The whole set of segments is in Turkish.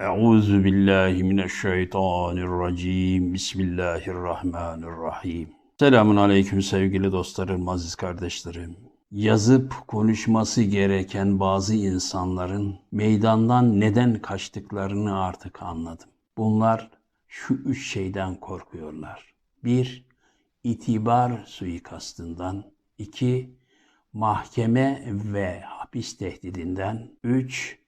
Euzu billahi mineşşeytanirracim. Bismillahirrahmanirrahim. Selamun aleyküm sevgili dostlarım, aziz kardeşlerim. Yazıp konuşması gereken bazı insanların meydandan neden kaçtıklarını artık anladım. Bunlar şu üç şeyden korkuyorlar. Bir, itibar suikastından. iki mahkeme ve hapis tehdidinden. Üç,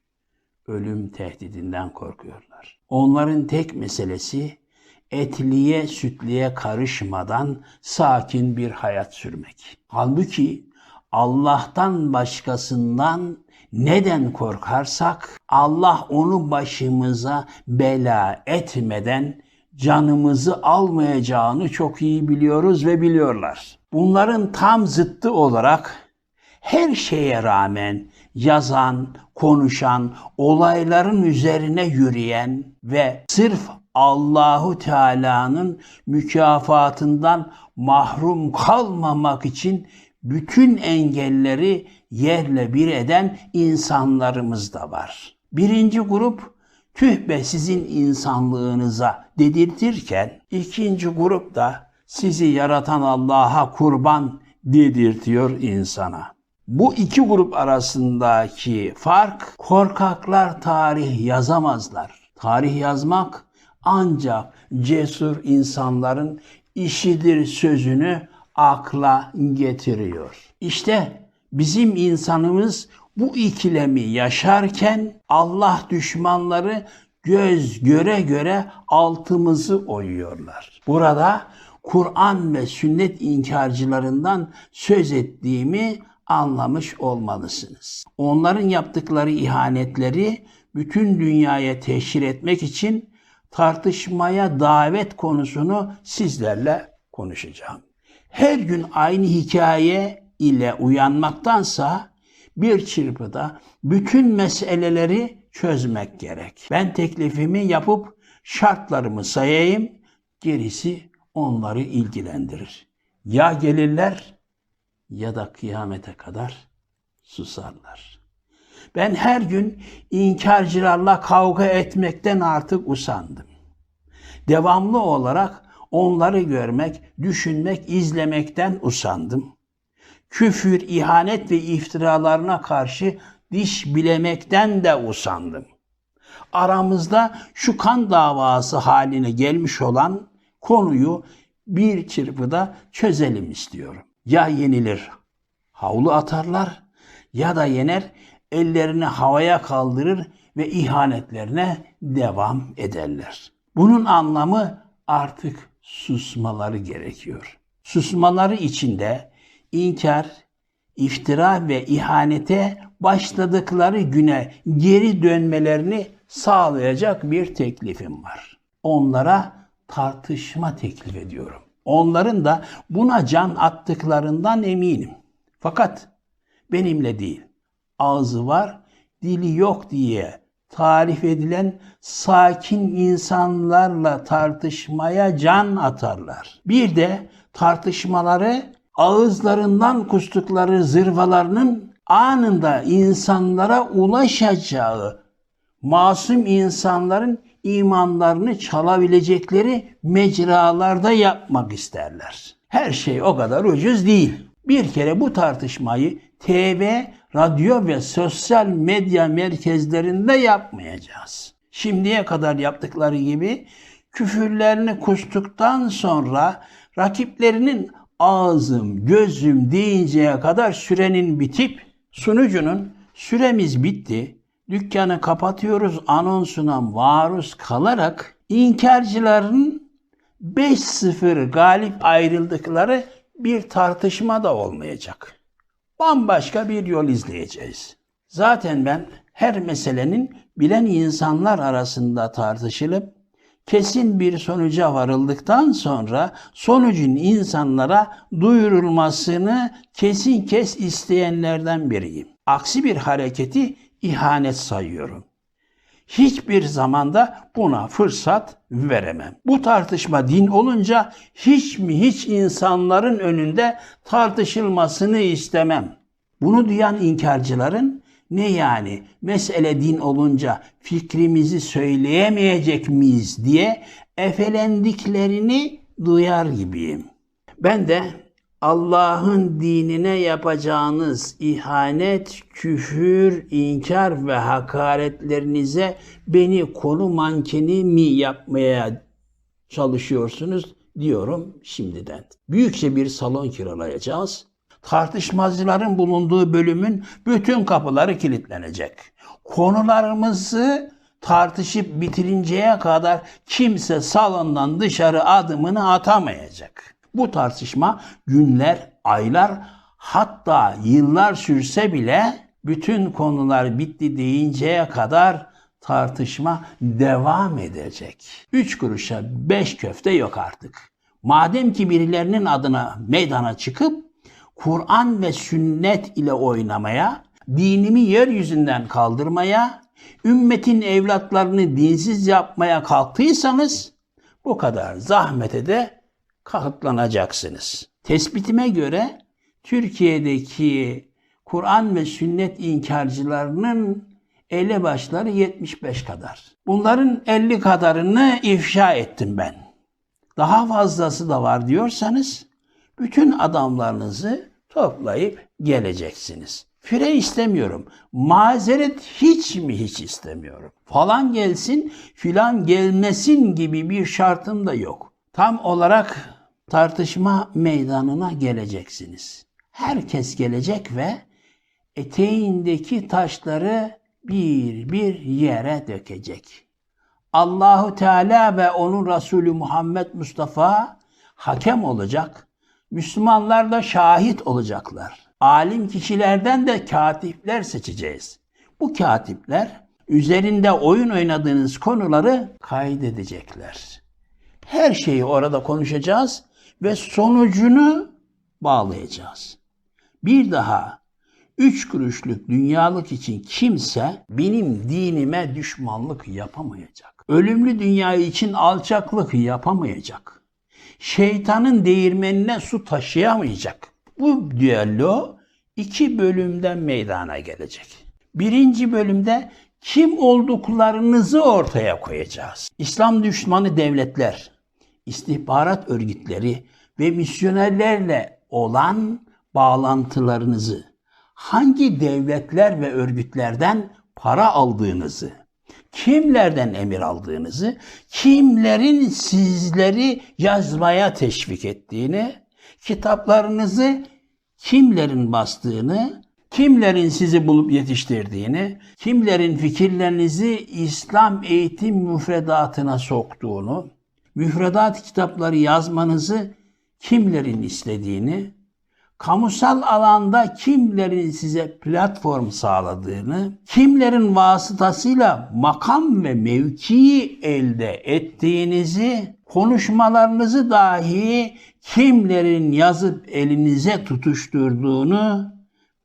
ölüm tehdidinden korkuyorlar. Onların tek meselesi etliye sütliye karışmadan sakin bir hayat sürmek. Halbuki Allah'tan başkasından neden korkarsak Allah onu başımıza bela etmeden canımızı almayacağını çok iyi biliyoruz ve biliyorlar. Bunların tam zıttı olarak her şeye rağmen yazan, konuşan, olayların üzerine yürüyen ve sırf Allahu Teala'nın mükafatından mahrum kalmamak için bütün engelleri yerle bir eden insanlarımız da var. Birinci grup tüh be sizin insanlığınıza dedirtirken ikinci grup da sizi yaratan Allah'a kurban dedirtiyor insana. Bu iki grup arasındaki fark korkaklar tarih yazamazlar. Tarih yazmak ancak cesur insanların işidir sözünü akla getiriyor. İşte bizim insanımız bu ikilemi yaşarken Allah düşmanları göz göre göre altımızı oyuyorlar. Burada Kur'an ve sünnet inkarcılarından söz ettiğimi anlamış olmalısınız. Onların yaptıkları ihanetleri bütün dünyaya teşhir etmek için tartışmaya davet konusunu sizlerle konuşacağım. Her gün aynı hikaye ile uyanmaktansa bir çırpıda bütün meseleleri çözmek gerek. Ben teklifimi yapıp şartlarımı sayayım, gerisi onları ilgilendirir. Ya gelirler ya da kıyamete kadar susarlar. Ben her gün inkarcılarla kavga etmekten artık usandım. Devamlı olarak onları görmek, düşünmek, izlemekten usandım. Küfür, ihanet ve iftiralarına karşı diş bilemekten de usandım. Aramızda şu kan davası haline gelmiş olan konuyu bir çırpıda çözelim istiyorum. Ya yenilir, havlu atarlar ya da yener, ellerini havaya kaldırır ve ihanetlerine devam ederler. Bunun anlamı artık susmaları gerekiyor. Susmaları içinde inkar, iftira ve ihanete başladıkları güne geri dönmelerini sağlayacak bir teklifim var. Onlara tartışma teklif ediyorum. Onların da buna can attıklarından eminim. Fakat benimle değil, ağzı var, dili yok diye tarif edilen sakin insanlarla tartışmaya can atarlar. Bir de tartışmaları ağızlarından kustukları zırvalarının anında insanlara ulaşacağı masum insanların imanlarını çalabilecekleri mecralarda yapmak isterler. Her şey o kadar ucuz değil. Bir kere bu tartışmayı TV, radyo ve sosyal medya merkezlerinde yapmayacağız. Şimdiye kadar yaptıkları gibi küfürlerini kustuktan sonra rakiplerinin ağzım, gözüm deyinceye kadar sürenin bitip sunucunun süremiz bitti, dükkanı kapatıyoruz anonsuna maruz kalarak inkarcıların 5-0 galip ayrıldıkları bir tartışma da olmayacak. Bambaşka bir yol izleyeceğiz. Zaten ben her meselenin bilen insanlar arasında tartışılıp kesin bir sonuca varıldıktan sonra sonucun insanlara duyurulmasını kesin kes isteyenlerden biriyim. Aksi bir hareketi ihanet sayıyorum. Hiçbir zamanda buna fırsat veremem. Bu tartışma din olunca hiç mi hiç insanların önünde tartışılmasını istemem. Bunu duyan inkarcıların Ne yani mesele din olunca fikrimizi söyleyemeyecek miyiz diye efelendiklerini duyar gibiyim. Ben de Allah'ın dinine yapacağınız ihanet, küfür, inkar ve hakaretlerinize beni konu mankeni mi yapmaya çalışıyorsunuz diyorum şimdiden. Büyükçe bir salon kiralayacağız. Tartışmacıların bulunduğu bölümün bütün kapıları kilitlenecek. Konularımızı tartışıp bitirinceye kadar kimse salondan dışarı adımını atamayacak. Bu tartışma günler, aylar hatta yıllar sürse bile bütün konular bitti deyinceye kadar tartışma devam edecek. Üç kuruşa beş köfte yok artık. Madem ki birilerinin adına meydana çıkıp Kur'an ve sünnet ile oynamaya, dinimi yeryüzünden kaldırmaya, ümmetin evlatlarını dinsiz yapmaya kalktıysanız bu kadar zahmete de katlanacaksınız. Tespitime göre Türkiye'deki Kur'an ve sünnet inkarcılarının elebaşları 75 kadar. Bunların 50 kadarını ifşa ettim ben. Daha fazlası da var diyorsanız bütün adamlarınızı toplayıp geleceksiniz. Fire istemiyorum. Mazeret hiç mi hiç istemiyorum. Falan gelsin, filan gelmesin gibi bir şartım da yok. Tam olarak tartışma meydanına geleceksiniz. Herkes gelecek ve eteğindeki taşları bir bir yere dökecek. Allahu Teala ve onun Resulü Muhammed Mustafa hakem olacak. Müslümanlar da şahit olacaklar. Alim kişilerden de katipler seçeceğiz. Bu katipler üzerinde oyun oynadığınız konuları kaydedecekler. Her şeyi orada konuşacağız ve sonucunu bağlayacağız. Bir daha üç kuruşluk dünyalık için kimse benim dinime düşmanlık yapamayacak. Ölümlü dünya için alçaklık yapamayacak. Şeytanın değirmenine su taşıyamayacak. Bu düello iki bölümden meydana gelecek. Birinci bölümde kim olduklarınızı ortaya koyacağız. İslam düşmanı devletler, istihbarat örgütleri ve misyonerlerle olan bağlantılarınızı, hangi devletler ve örgütlerden para aldığınızı, kimlerden emir aldığınızı, kimlerin sizleri yazmaya teşvik ettiğini, kitaplarınızı kimlerin bastığını, kimlerin sizi bulup yetiştirdiğini, kimlerin fikirlerinizi İslam eğitim müfredatına soktuğunu, müfredat kitapları yazmanızı kimlerin istediğini, kamusal alanda kimlerin size platform sağladığını, kimlerin vasıtasıyla makam ve mevkii elde ettiğinizi, konuşmalarınızı dahi kimlerin yazıp elinize tutuşturduğunu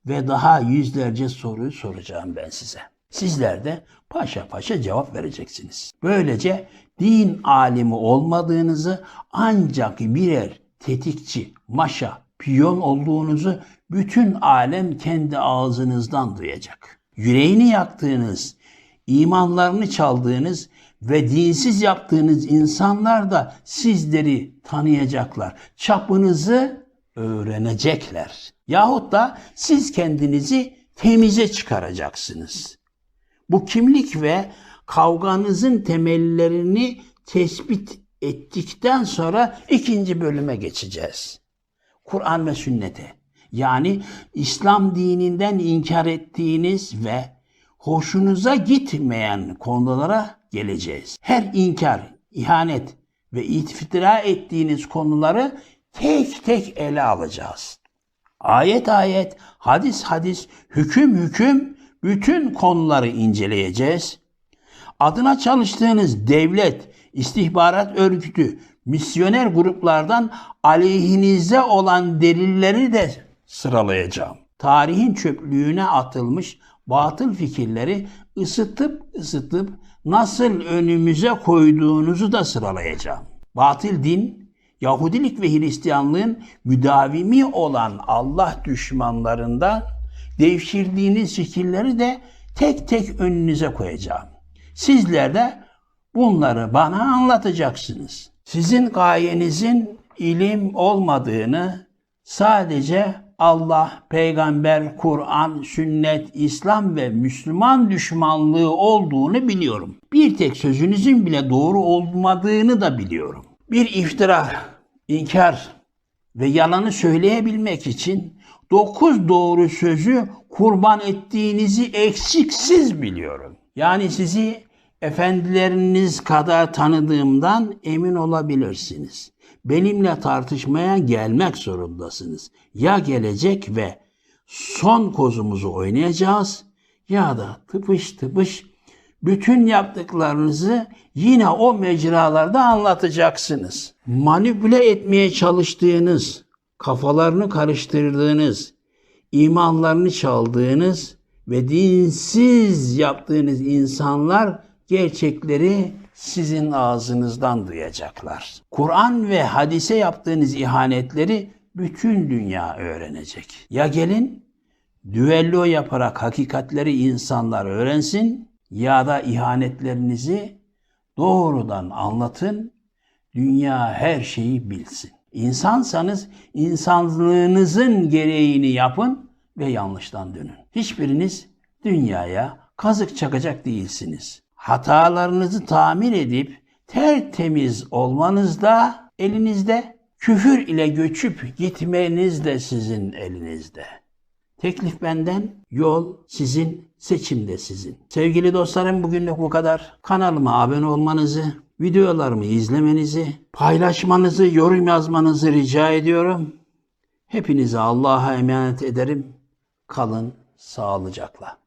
ve daha yüzlerce soruyu soracağım ben size. Sizler de paşa paşa cevap vereceksiniz. Böylece din alimi olmadığınızı ancak birer tetikçi, maşa, piyon olduğunuzu bütün alem kendi ağzınızdan duyacak. Yüreğini yaktığınız, imanlarını çaldığınız ve dinsiz yaptığınız insanlar da sizleri tanıyacaklar. Çapınızı öğrenecekler. Yahut da siz kendinizi temize çıkaracaksınız. Bu kimlik ve kavganızın temellerini tespit ettikten sonra ikinci bölüme geçeceğiz. Kur'an ve sünnete. Yani İslam dininden inkar ettiğiniz ve hoşunuza gitmeyen konulara geleceğiz. Her inkar, ihanet ve iftira ettiğiniz konuları tek tek ele alacağız. Ayet ayet, hadis hadis, hüküm hüküm bütün konuları inceleyeceğiz. Adına çalıştığınız devlet, istihbarat örgütü, misyoner gruplardan aleyhinize olan delilleri de sıralayacağım. Tarihin çöplüğüne atılmış batıl fikirleri ısıtıp ısıtıp nasıl önümüze koyduğunuzu da sıralayacağım. Batıl din, Yahudilik ve Hristiyanlığın müdavimi olan Allah düşmanlarından devşirdiğiniz fikirleri de tek tek önünüze koyacağım. Sizler de bunları bana anlatacaksınız. Sizin gayenizin ilim olmadığını sadece Allah, peygamber, Kur'an, sünnet, İslam ve Müslüman düşmanlığı olduğunu biliyorum. Bir tek sözünüzün bile doğru olmadığını da biliyorum. Bir iftira, inkar ve yalanı söyleyebilmek için dokuz doğru sözü kurban ettiğinizi eksiksiz biliyorum. Yani sizi efendileriniz kadar tanıdığımdan emin olabilirsiniz. Benimle tartışmaya gelmek zorundasınız. Ya gelecek ve son kozumuzu oynayacağız ya da tıpış tıpış bütün yaptıklarınızı yine o mecralarda anlatacaksınız. Manipüle etmeye çalıştığınız, kafalarını karıştırdığınız, imanlarını çaldığınız ve dinsiz yaptığınız insanlar gerçekleri sizin ağzınızdan duyacaklar. Kur'an ve hadise yaptığınız ihanetleri bütün dünya öğrenecek. Ya gelin düello yaparak hakikatleri insanlar öğrensin ya da ihanetlerinizi doğrudan anlatın, dünya her şeyi bilsin. İnsansanız insanlığınızın gereğini yapın ve yanlıştan dönün. Hiçbiriniz dünyaya kazık çakacak değilsiniz. Hatalarınızı tamir edip tertemiz olmanız da elinizde, küfür ile göçüp gitmeniz de sizin elinizde. Teklif benden, yol sizin, seçim de sizin. Sevgili dostlarım bugünlük bu kadar. Kanalıma abone olmanızı, videolarımı izlemenizi, paylaşmanızı, yorum yazmanızı rica ediyorum. Hepinizi Allah'a emanet ederim. Kalın sağlıcakla.